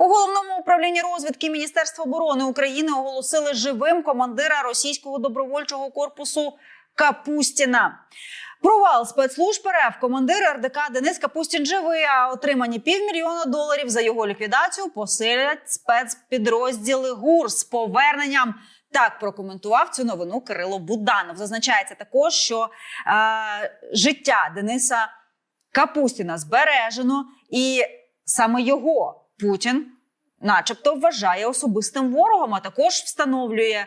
У головному управлінні розвідки Міністерства оборони України оголосили живим командира російського добровольчого корпусу Капустіна. Провал спецслужб РФ командир РДК Денис Капустін живий. А отримані півмільйона доларів за його ліквідацію посилять спецпідрозділи ГУР з поверненням. Так прокоментував цю новину Кирило Буданов. Зазначається також, що е, життя Дениса Капустіна збережено, і саме його Путін, начебто, вважає особистим ворогом, а також встановлює е,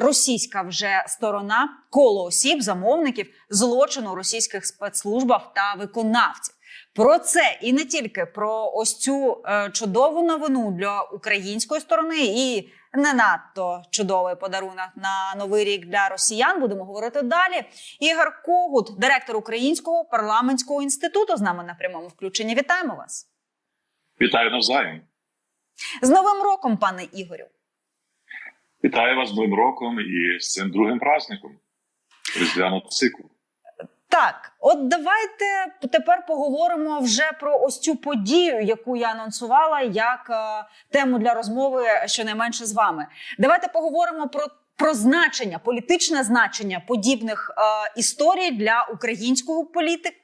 російська вже сторона коло осіб, замовників злочину російських спецслужбах та виконавців. Про це і не тільки про ось цю е, чудову новину для української сторони і не надто чудовий подарунок на новий рік для росіян. Будемо говорити далі. Ігор Когут, директор Українського парламентського інституту, з нами на прямому включенні. Вітаємо вас Вітаю навзаєм. з Новим роком, пане Ігорю. Вітаю вас з Новим роком і з цим другим праздником різдвяного циклу. Так, от давайте тепер поговоримо вже про ось цю подію, яку я анонсувала як е, тему для розмови щонайменше з вами. Давайте поговоримо про. Про значення, політичне значення подібних е, історій для української політики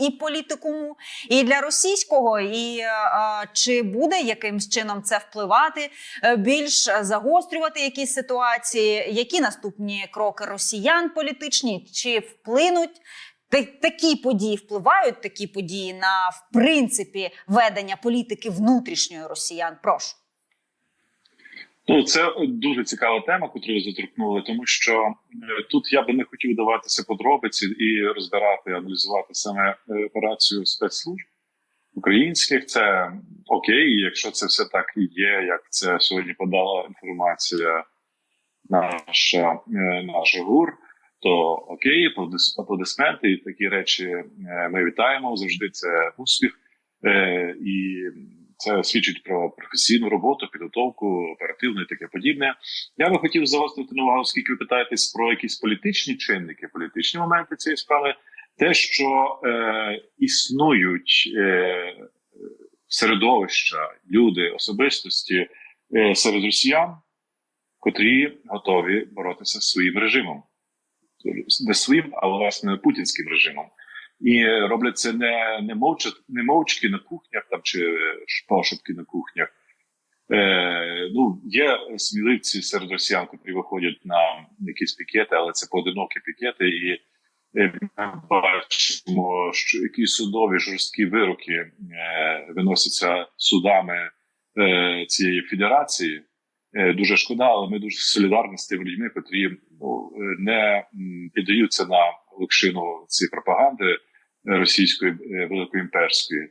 і політикуму, і для російського, і е, е, чи буде якимсь чином це впливати, е, більш загострювати якісь ситуації, які наступні кроки росіян політичні, чи вплинуть та- такі події впливають такі події на в принципі ведення політики внутрішньої росіян. Прошу. Ну, це дуже цікава тема, яку ви заторкнули, тому що е, тут я би не хотів даватися подробиці і розбирати, аналізувати саме е, операцію спецслужб українських. Це окей, якщо це все так і є, як це сьогодні подала інформація наша, е, наш ГУР, то окей, аплодис- аплодисменти і такі речі ми вітаємо завжди. Це успіх. І це свідчить про професійну роботу, підготовку, оперативну і таке подібне. Я би хотів загострити на увагу, оскільки ви питаєтесь про якісь політичні чинники, політичні моменти цієї справи, те, що е, існують е, середовища, люди, особистості е, серед росіян, котрі готові боротися з своїм режимом, не своїм, а власне путінським режимом. І роблять це не, не, мовча, не мовчки на кухнях там чи пошепки на кухнях. Е, ну, є сміливці серед росіян, які виходять на якісь пікети, але це поодинокі пікети, і е, ми бачимо, що які судові жорсткі вироки е, виносяться судами е, цієї федерації. Е, дуже шкода, але ми дуже солідарні з тими людьми, котрі ну, е, не піддаються на локшину цієї пропаганди російської е, великоімперської.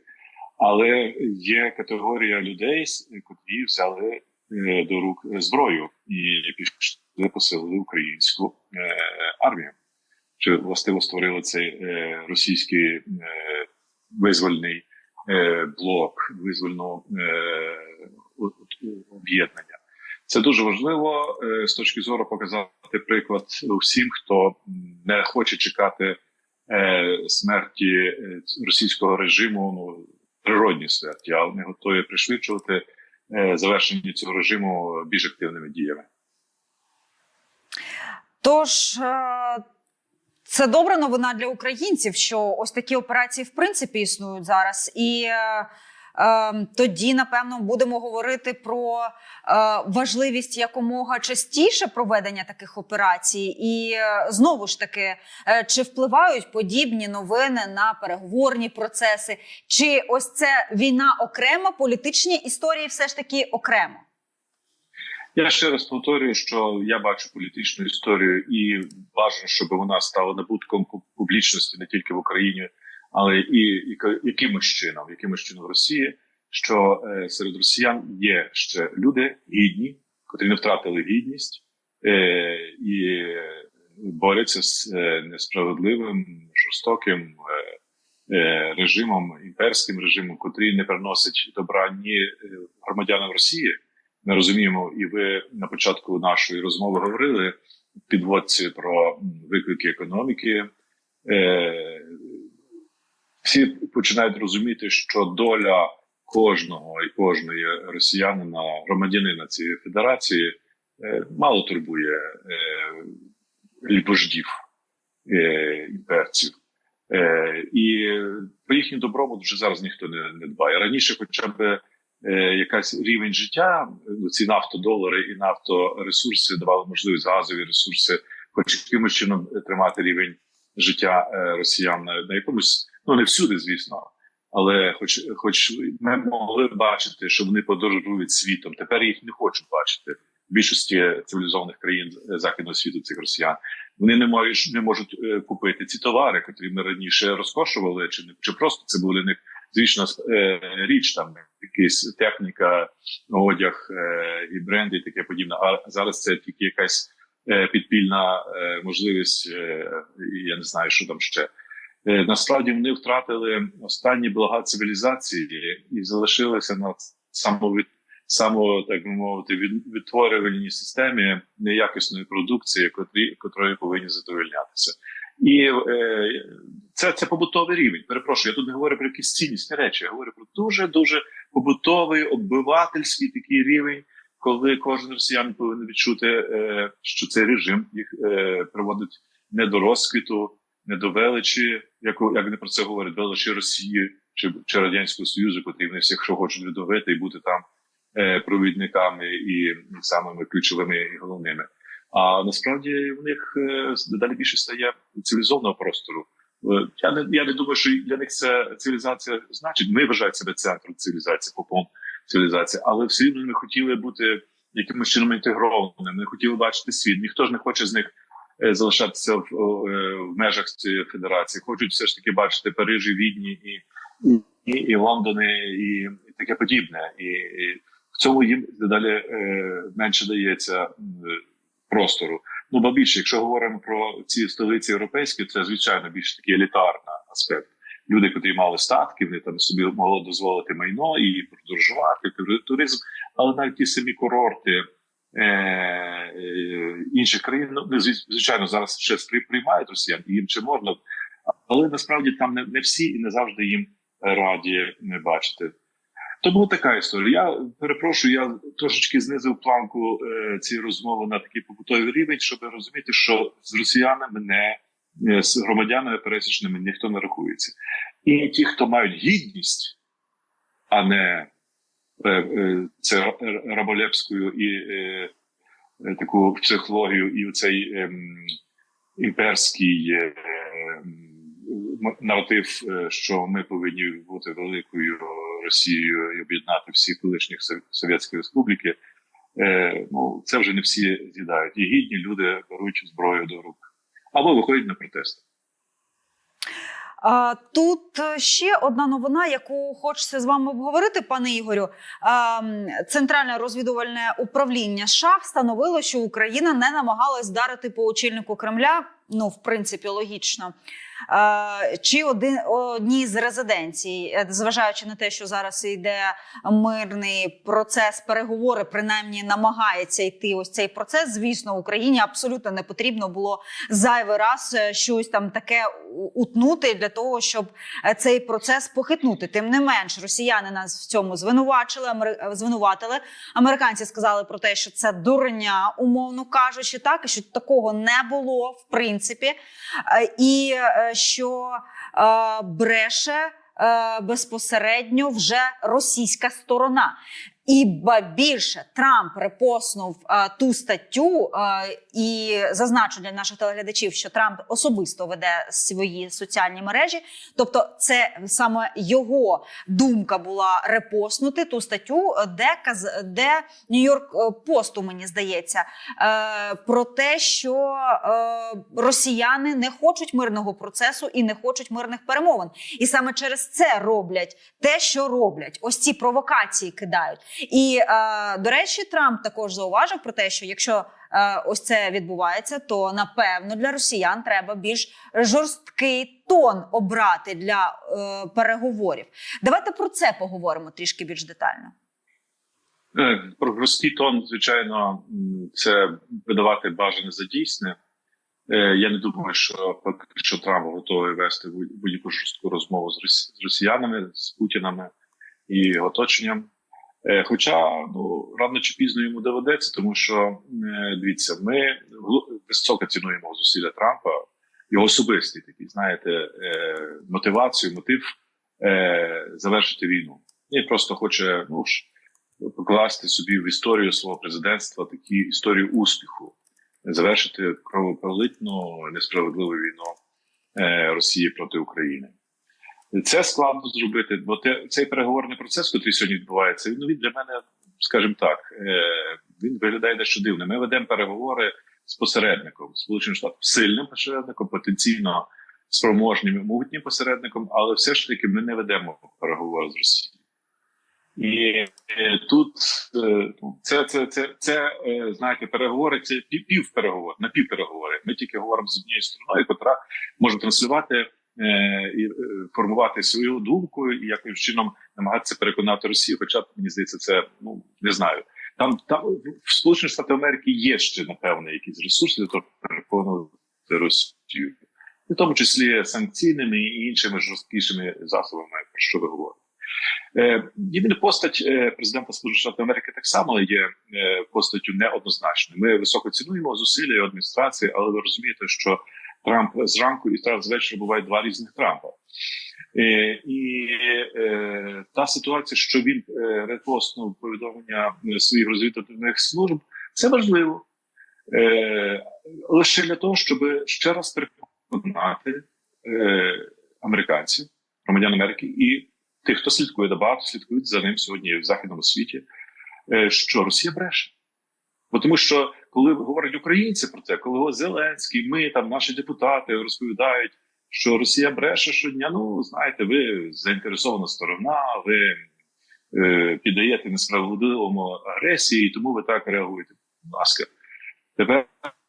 Але є категорія людей, котрі взяли е, до рук зброю і пішли посилили українську е, армію. Чи властиво створили цей російський визвольний блок, визвольного об'єднання. Це дуже важливо з точки зору показати приклад всім, хто не хоче чекати смерті е, російського режиму, ну природні смерті, а вони готові пришвидшувати е, завершення цього режиму більш активними діями. Тож е, це добра новина для українців, що ось такі операції в принципі існують зараз. І е, е, тоді, напевно, будемо говорити про е, важливість якомога частіше проведення таких операцій. І е, знову ж таки, е, чи впливають подібні новини на переговорні процеси, чи ось це війна окремо, політичні історії все ж таки окремо. Я ще раз повторюю, що я бачу політичну історію, і бажано, щоб вона стала набутком публічності не тільки в Україні, але і, і якимось чином, якимось чином в Росії. Що е, серед росіян є ще люди гідні, котрі не втратили гідність е, і борються з е, несправедливим, жорстоким е, е, режимом, імперським режимом, котрий не приносить добра ні е, громадянам Росії. Ми розуміємо, і ви на початку нашої розмови говорили підводці про виклики економіки. Всі починають розуміти, що доля кожного і кожної росіянина, громадянина цієї федерації е, мало турбує е, вождів е, імперців. Е, і про їхній добробут вже зараз ніхто не, не дбає. Раніше, хоча б е, якась рівень життя, ну, ці нафтодолари і нафторесурси давали можливість газові ресурси, хоч якимось чином тримати рівень життя росіян на якомусь, ну не всюди, звісно. Але, хоч, хоч ми могли бачити, що вони подорожують світом, тепер їх не хочуть бачити в більшості цивілізованих країн західного світу цих росіян. Вони не можуть не можуть е, купити ці товари, які ми раніше розкошували, чи не чи просто це були них звісно е, річ, там якась техніка, одяг е, і бренди, і таке подібне. А зараз це тільки якась підпільна можливість, я не знаю, що там ще. Е, Насправді вони втратили останні блага цивілізації і залишилися на самовід, само, так би мовити, від, відтворювальній системі неякісної продукції, котрі, котрої повинні задовольнятися. І е, це, це побутовий рівень. Перепрошую, я тут не говорю про якісь ціннісні речі, я говорю про дуже дуже побутовий, оббивательський такий рівень, коли кожен росіян повинен відчути, е, що цей режим їх е, приводить не до розквіту, не до величі, як, як вони про це говорять, величі Росії чи, чи Радянського Союзу, котрі вони всіх що хочуть відновити і бути там е, провідниками і самими ключовими і головними. А насправді в них дедалі більше стає цивілізованого простору. Е, Я не я не думаю, що для них це цивілізація значить. Ми вважаємо себе центром цивілізації, попом цивілізації, але все рівно ми хотіли бути якимось чином інтегрованими. Ми хотіли бачити світ. Ніхто ж не хоче з них залишатися в, е, в межах цієї федерації. Хочуть все ж таки бачити Парижі, Відні і, і, і Лондони, і, і таке подібне. І, і в цьому їм дедалі е, менше дається простору. Ну, бо більше, якщо говоримо про ці столиці європейські, це звичайно більш такий елітарний аспект. Люди, які мали статки, вони там собі могли дозволити майно і подорожувати, туризм, але навіть ті самі курорти е, е, інших країн, ну звичайно, зараз ще приймають росіян, їм ще можна, але насправді там не, не всі і не завжди їм раді не бачити. То була така історія. Я перепрошую, я трошечки знизив планку е, цієї розмови на такий побутовий рівень, щоб розуміти, що з росіянами не е, з громадянами пересічними ніхто не рахується. І ті, хто мають гідність, а не це р- раболепською і е, е, таку психологію, і цей ем, імперський е, наратив, е, що ми повинні бути великою Росією і об'єднати всі колишніх Сов- Совєтські республіки. Е, ну це вже не всі з'їдають. І гідні люди беруть зброю до рук або виходять на протести. Тут е, ще одна новина, яку хочеться з вами обговорити, пане Ігорю. Центральне розвідувальне управління США встановило, що Україна не намагалась вдарити по очільнику Кремля. Ну, в принципі, логічно. А, Чи один одній з резиденцій, Е, зважаючи на те, що зараз йде мирний процес, переговори, принаймні намагається йти ось цей процес. Звісно, Україні абсолютно не потрібно було зайвий раз е, щось там таке утнути для того, щоб е, цей процес похитнути. Тим не менш, росіяни нас в цьому звинувачили. е, звинуватили. Американці сказали про те, що це дурня, умовно кажучи, так і що такого не було в принципі, Е, і е, що е, бреше. е, Безпосередньо вже російська сторона, і ба більше Трамп репоснув е, ту статтю е, і зазначу для наших телеглядачів, що Трамп особисто веде свої соціальні мережі. Тобто, це саме його думка була репоснути ту статтю, де де Нью-Йорк Посту, мені здається, е, про те, що е, росіяни не хочуть мирного процесу і не хочуть мирних перемовин, і саме через це роблять те, що роблять. Ось ці провокації кидають. І е, до речі, Трамп також зауважив про те, що якщо е, ось це відбувається, то напевно для росіян треба більш жорсткий тон обрати для е, переговорів. Давайте про це поговоримо трішки більш детально. Е, Про жорсткий тон, звичайно, це видавати бажане за дійсне. Е, Я не думаю, що що Трамп готовий вести будь- будь-яку жорстку розмову з росіянами, з Путінами. і оточенням. Е, Хоча ну рано чи пізно йому доведеться, тому що е, дивіться, ми високо цінуємо зусилля Трампа, його особистий такий, знаєте, е, мотивацію, мотив завершити війну. Він просто хоче ну ж покласти собі в історію свого президентства такі історію успіху, завершити кровопролитну несправедливу війну Росії проти України. Це складно зробити, бо те, цей переговорний процес, який сьогодні відбувається, він, ну, для мене, скажімо так, е, він виглядає дещо дивно. Ми ведемо переговори з посередником, Сполученим Штатом, сильним посередником, потенційно спроможним і могутнім посередником, але все ж таки ми не ведемо переговори з Росією. І е, тут е, це, це, це, це е, знаєте, переговори, це пів, півпереговори, напівпереговори. Ми тільки говоримо з однією стороною, яка може транслювати і е, формувати свою думку і якимось чином намагатися переконати Росію. Хоча мені здається, це ну не знаю. Там там в Сполучених Штатах Америки є ще напевне якісь ресурси для того, переконувати Росію, в тому числі санкційними і іншими жорсткішими засобами, про що ви говорите. Е, Єдина постать е, президента Сполучених Штатів Америки так само є е, постаттю неоднозначною. Ми високо цінуємо зусилля його адміністрації, але ви розумієте, що Трамп зранку і Трамп звечора бувають два різних Трампа. Е, і е, та ситуація, що він е, репостнув повідомлення своїх розвідувальних служб, це важливо. Е, лише для того, щоб ще раз переконати е, американців, громадян Америки і тих, хто слідкує, багато слідкують за ним сьогодні в західному світі, е, що Росія бреше. Бо тому що коли говорять українці про це, коли Зеленський, ми там наші депутати розповідають, що Росія бреше щодня. Ну знаєте, ви заінтересована сторона, ви е, піддаєте несправедливому агресії, тому ви так реагуєте. Будь ласка, тепер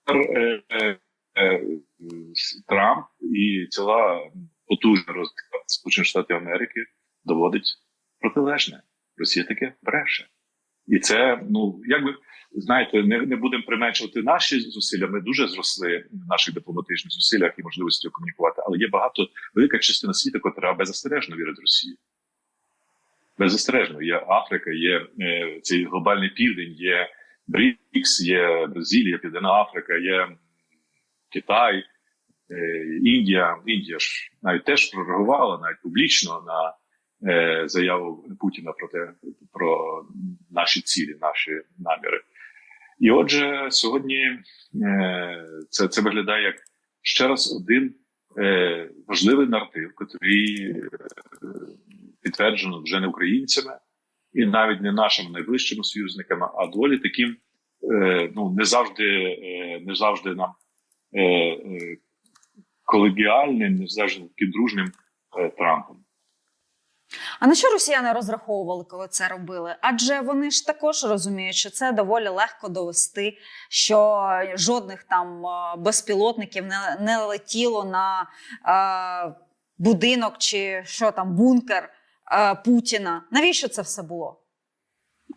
е, е, е, Трамп і ціла потужна розвідка Сполучених Штатів Америки доводить протилежне. Росія таке бреше. І це, ну як би знаєте, не, не будемо применшувати наші зусилля. Ми дуже зросли в наших дипломатичних зусиллях і можливості комунікувати. Але є багато велика частина світу, яка беззастережно вірить Росії. Беззастережно. Є Африка, є е, цей глобальний південь, є БРІКС, є Бразилія, Південна Африка, є Китай, е, Індія. Індія ж навіть теж прореагувала навіть публічно на е, заяву Путіна про те, про наші цілі, наші наміри. І отже, сьогодні е, це, це виглядає як ще раз один е, важливий наратив, який підтверджено вже не українцями і навіть не нашими найближчими союзниками, а доволі таким ну не завжди, не завжди нам колегіальним, не завжди таким дружнім е, Трампом. А на що росіяни розраховували, коли це робили? Адже вони ж також розуміють, що це доволі легко довести, що жодних там е, безпілотників не, не летіло на е, будинок чи що там бункер е, Путіна. Навіщо це все було?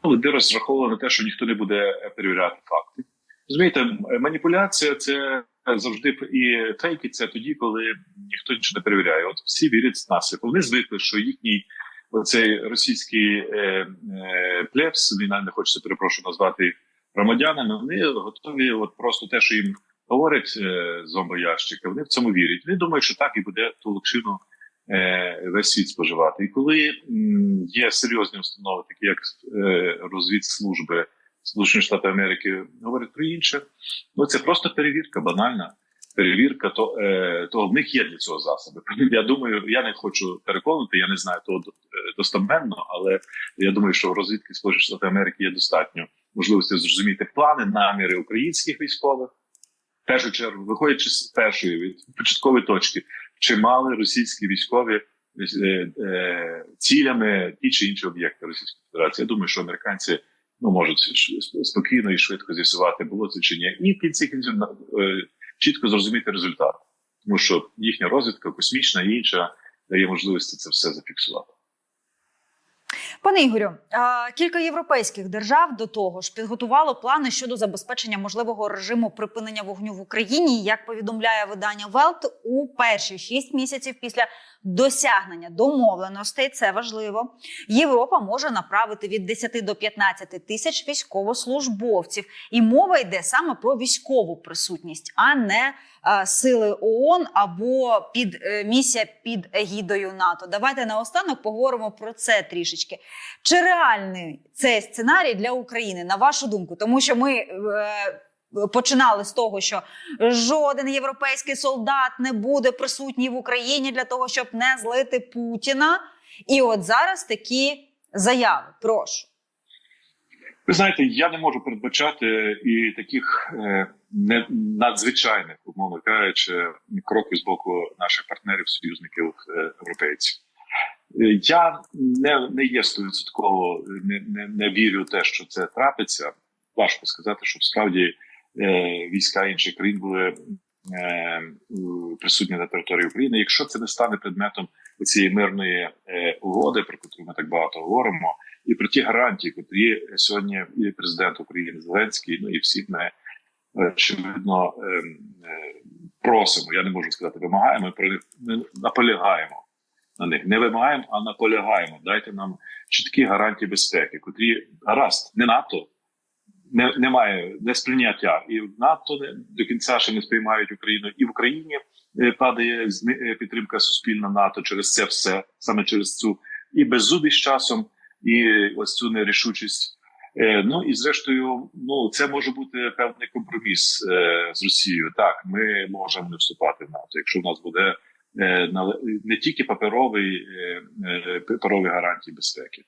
Ну, Вони розраховували на те, що ніхто не буде перевіряти факти. Розумієте, маніпуляція це завжди і фейки це тоді, коли ніхто нічого не перевіряє. От всі вірять з нас. Вони звикли, що їхній оцей російський е, е, плебс, він не хочеться перепрошую назвати громадянами. Вони готові, от просто те, що їм говорять е, зомбоящики, вони в цьому вірять. Вони думають, що так і буде ту локшину е, весь світ споживати. І коли м, є серйозні установи, такі як е, розвідслужби Сполучених Штатів Америки, говорять про інше, ну це просто перевірка, банальна. Перевірка то, е, того в них є для цього засоби. Я думаю, я не хочу переконувати, я не знаю того е, але я думаю, що в розвідки Сполучених Штатів Америки є достатньо можливості зрозуміти плани, наміри українських військових. В першу чергу, виходячи з першої від початкової точки, чи мали російські військові е, е, цілями ті чи інші об'єкти Російської Федерації. Я думаю, що американці ну можуть спокійно і швидко з'ясувати, було це чи ні, і в кінці кінців е, чітко зрозуміти результат, тому що їхня розвідка, космічна і інша, дає можливість це все зафіксувати. Пане Ігорю, кілька європейських держав до того ж підготувало плани щодо забезпечення можливого режиму припинення вогню в Україні. Як повідомляє видання Велт, у перші шість місяців після досягнення домовленостей, це важливо. Європа може направити від 10 до 15 тисяч військовослужбовців, і мова йде саме про військову присутність, а не е, сили ООН або під е, місія під егідою НАТО. Давайте наостанок поговоримо про це трішечки. Чи реальний цей сценарій для України, на вашу думку? Тому що ми. Е, Починали з того, що жоден європейський солдат не буде присутній в Україні для того, щоб не злити Путіна. І от зараз такі заяви. Прошу. Ви знаєте, я не можу передбачати і таких е, не надзвичайних, умовно кажучи, кроків з боку наших партнерів, союзників е, європейців. Е, Я не, не є стовідсотково, не, не, не вірю в те, що це трапиться. Важко сказати, щоб справді війська інших країн були е, присутні на території України. Якщо це не стане предметом цієї мирної е, угоди, про яку ми так багато говоримо, і про ті гарантії, котрі сьогодні і президент України Зеленський, ну і всі ми е, очевидно е, е, просимо. Я не можу сказати, вимагаємо. Про них наполягаємо на них. Не вимагаємо, а наполягаємо. Дайте нам чіткі гарантії безпеки, котрі гаразд, не НАТО. Не, немає не сприйняття, і в НАТО не, до кінця ще не сприймають Україну, і в Україні е, падає е, підтримка суспільна НАТО через це все, саме через цю і беззубість часом, і ось цю нерішучість. Е, ну і зрештою, ну це може бути певний компроміс з Росією. Так, ми можемо не вступати в НАТО, якщо в нас буде не тільки паперовий паперові гарантії безпеки.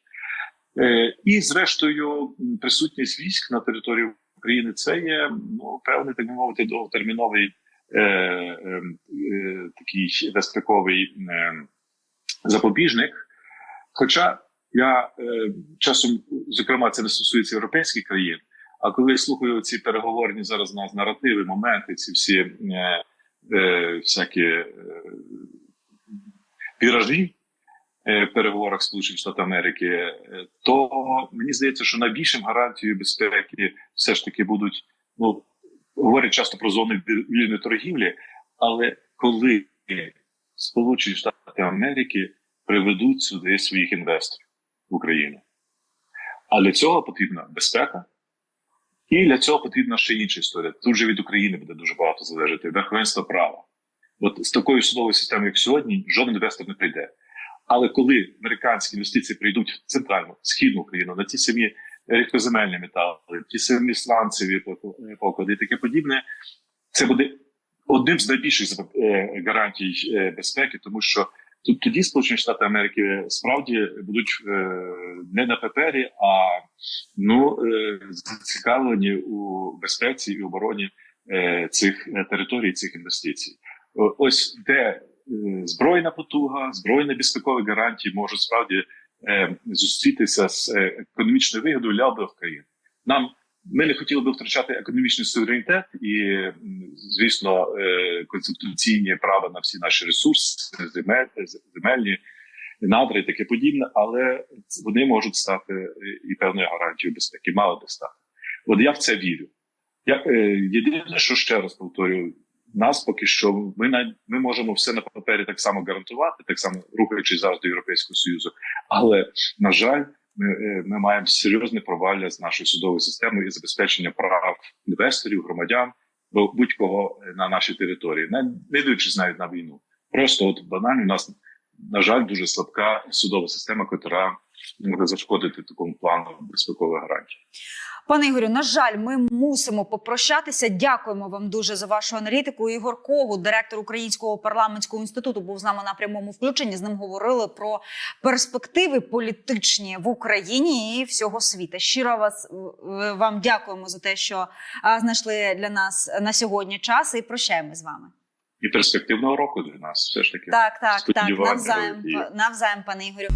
Е, І, зрештою, присутність військ на території України це є ну, певний, так би мовити, довготерміновий е, е, е, такий безпековий е, запобіжник. Хоча я е, часом, зокрема, це не стосується європейських країн. А коли я слухаю ці переговорні зараз нас наративи, моменти, ці всі е, е, всякі е, віражі, е, переговорах Сполучених Штатів Америки, е, то мені здається, що найбільшим гарантією безпеки все ж таки будуть ну говорять часто про зони вільної торгівлі, але коли Сполучені Штати Америки приведуть сюди своїх інвесторів в Україну, а для цього потрібна безпека. І для цього потрібна ще інша історія. Тут же від України буде дуже багато залежати верховенство права. От з такою судовою системою, як сьогодні, жоден інвестор не прийде. Але коли американські інвестиції прийдуть в центральну східну Україну на ті самі рідкоземельні метали, ті самі сланцеві поклади і таке подібне, це буде одним з найбільших е, гарантій е, безпеки, тому що тут тоді Сполучені Штати Америки справді будуть е, не на папері, а ну зацікавлені у безпеці і обороні цих територій, цих інвестицій. Ось де збройна потуга, збройні безпекові гарантії можуть справді е, зустрітися з е, економічною вигодою для обох країн. Нам ми не хотіли би втрачати економічний суверенітет і, звісно, е, конституційні права на всі наші ресурси, земель, земельні надри і таке подібне, але вони можуть стати е, і певною гарантією безпеки, мали би стати. От я в це вірю. Я е, єдине, що ще раз повторюю, нас поки що ми на ми можемо все на папері так само гарантувати, так само рухаючись зараз до Європейського союзу. Але на жаль, ми, е, ми маємо серйозне провалля з нашою судовою системою і забезпечення прав інвесторів, громадян, будь-кого е, на нашій території, не, не дивлячись навіть на війну. Просто от банально у нас на жаль дуже слабка судова система, яка може зашкодити такому плану безпекових гарантій. Пане Ігорю, на жаль, ми мусимо попрощатися. Дякуємо вам дуже за вашу аналітику. Ігор Когут, директор Українського парламентського інституту, був з нами на прямому включенні. З ним говорили про перспективи політичні в Україні і всього світу. Щиро вас е, вам дякуємо за те, що знайшли для нас на сьогодні час і прощаємо з вами. І перспективного року для нас все ж таки Так, так, так, навзаєм, і- навзаєм, пане Ігорю.